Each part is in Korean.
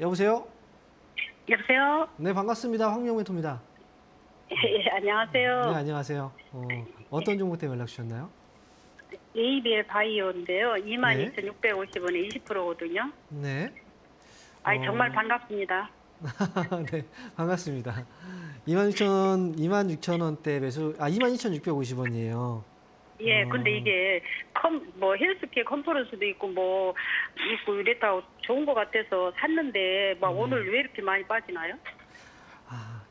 여보세요? 여보세요? 네, 반갑습니다. 황명 멘토입니다. 예, 안녕하세요. 네, 안녕하세요. 어, 어떤 종목 때문에 연락 주셨나요? ABL 바이오인데요. 네. 22,650원에 20%거든요. 네. 아이, 어. 정말 반갑습니다. 네, 반갑습니다. 26,000, 26,000원대 매수, 아, 22,650원이에요. 예, 어. 근데 이게 컴, 뭐 헬스케어 컨퍼런스도 있고 뭐 있고 이랬다고 좋은 것 같아서 샀는데 막 음. 오늘 왜 이렇게 많이 빠지나요? 아,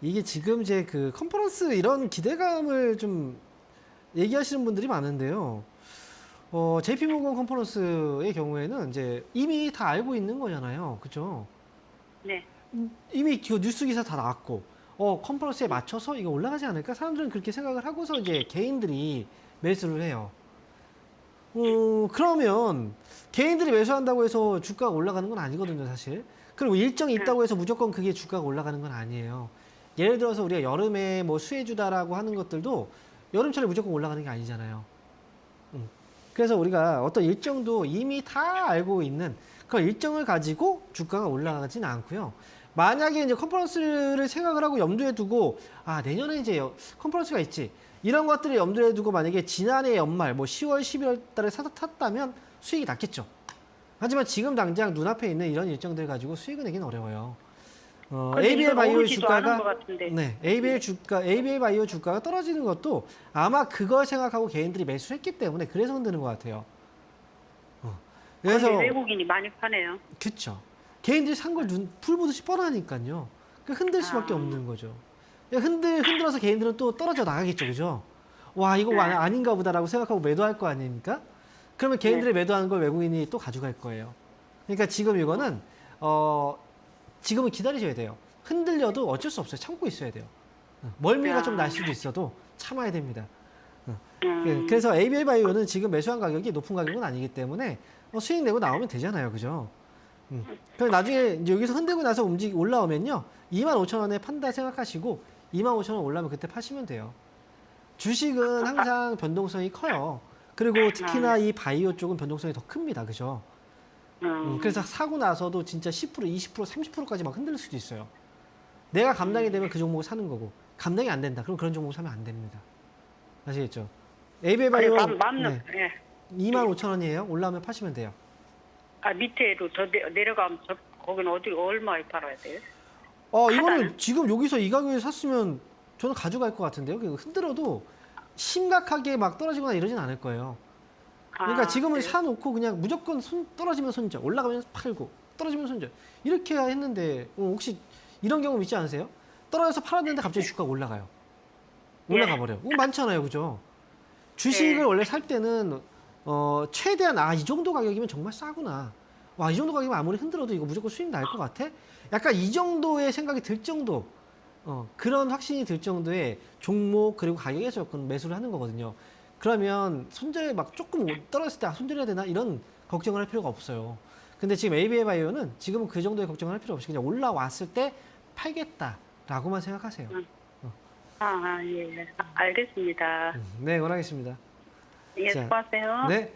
이게 지금 이제 그 컨퍼런스 이런 기대감을 좀 얘기하시는 분들이 많은데요. 어, JP모건 컨퍼런스의 경우에는 이제 이미 다 알고 있는 거잖아요. 그죠? 네. 이미 그 뉴스 기사 다 나왔고, 어, 컨퍼런스에 맞춰서 이거 올라가지 않을까? 사람들은 그렇게 생각을 하고서 이제 개인들이 매수를 해요. 어, 그러면 개인들이 매수한다고 해서 주가가 올라가는 건 아니거든요, 사실. 그리고 일정이 있다고 해서 무조건 그게 주가가 올라가는 건 아니에요. 예를 들어서 우리가 여름에 뭐 수혜주다라고 하는 것들도 여름철에 무조건 올라가는 게 아니잖아요. 음. 그래서 우리가 어떤 일정도 이미 다 알고 있는 그 일정을 가지고 주가가 올라가지는 않고요. 만약에 이제 컨퍼런스를 생각을 하고 염두에 두고 아 내년에 이제 여- 컨퍼런스가 있지 이런 것들을 염두에 두고 만약에 지난해 연말 뭐 10월 11월 달에 사다 탔다면 수익이 났겠죠. 하지만 지금 당장 눈앞에 있는 이런 일정들 가지고 수익을 내기는 어려워요. 어, ABL 바이오 주가가. 네, ABL 주가, ABL 바이오 주가가 떨어지는 것도 아마 그걸 생각하고 개인들이 매수를 했기 때문에 그래서 흔드는 것 같아요. 어. 그래서 외국인이 많이 파네요. 그쵸. 개인들이 산 걸 눈, 풀 보듯이 뻔하니까요. 그 흔들 수밖에 아. 없는 거죠. 그냥 흔들, 흔들어서 개인들은 또 떨어져 나가겠죠. 그죠? 와, 이거 네. 아- 아닌가 보다라고 생각하고 매도할 거 아닙니까? 그러면 개인들이 네. 매도하는 걸 외국인이 또 가져갈 거예요. 그러니까 지금 이거는, 어, 지금은 기다리셔야 돼요. 흔들려도 어쩔 수 없어요. 참고 있어야 돼요. 어, 멀미가 야. 좀날 수도 있어도 참아야 됩니다. 음. 예, 그래서 ABL 바이오는 지금 매수한 가격이 높은 가격은 아니기 때문에 어, 수익 내고 나오면 되잖아요. 그죠? 음. 그럼 나중에 이제 여기서 흔들고 나서 움직 올라오면요. 25,000원에 판다 생각하시고 25,000원 올라면 그때 파시면 돼요. 주식은 항상 변동성이 커요. 그리고 특히나 이 바이오 쪽은 변동성이 더 큽니다. 그죠? 음. 음, 그래서 사고 나서도 진짜 10%, 20%, 30%까지 막 흔들 수도 있어요. 내가 감당이 되면 그 종목을 사는 거고 감당이 안 된다. 그럼 그런 종목을 사면 안 됩니다. 아시겠죠? ABL 아니, 바이오 맘, 맘, 네, 예. 25,000원이에요. 올라오면 파시면 돼요. 아, 밑에로 더 내, 내려가면 저, 거기는 어디, 얼마에 팔아야 돼요? 어, 이거는? 지금 여기서 이 가격에 샀으면 저는 가져갈 것 같은데요. 그 흔들어도 심각하게 막 떨어지거나 이러진 않을 거예요. 그러니까 아, 지금은 그래요? 사놓고 그냥 무조건 손 떨어지면 손절, 올라가면 팔고, 떨어지면 손절 이렇게 했는데 어, 혹시 이런 경우 있지 않으세요? 떨어져서 팔았는데 갑자기 주가가 올라가요. 올라가 예. 버려. 요 많잖아요, 그죠? 주식을 네. 원래 살 때는 어, 최대한 아 이 정도 가격이면 정말 싸구나. 와 이 정도 가격이면 아무리 흔들어도 이거 무조건 수익 날 것 같아? 약간 이 정도의 생각이 들 정도 어, 그런 확신이 들 정도의 종목 그리고 가격에 접근 매수를 하는 거거든요. 그러면 손절 막 조금 떨어졌을 때 아, 손절해야 되나 이런 걱정을 할 필요가 없어요. 근데 지금 ABA 바이오는 지금은 그 정도의 걱정을 할 필요 없이 그냥 올라왔을 때 팔겠다라고만 생각하세요. 아, 아, 예, 예. 아, 알겠습니다. 음, 네, 원하겠습니다. 예, 자, 수고하세요. 네,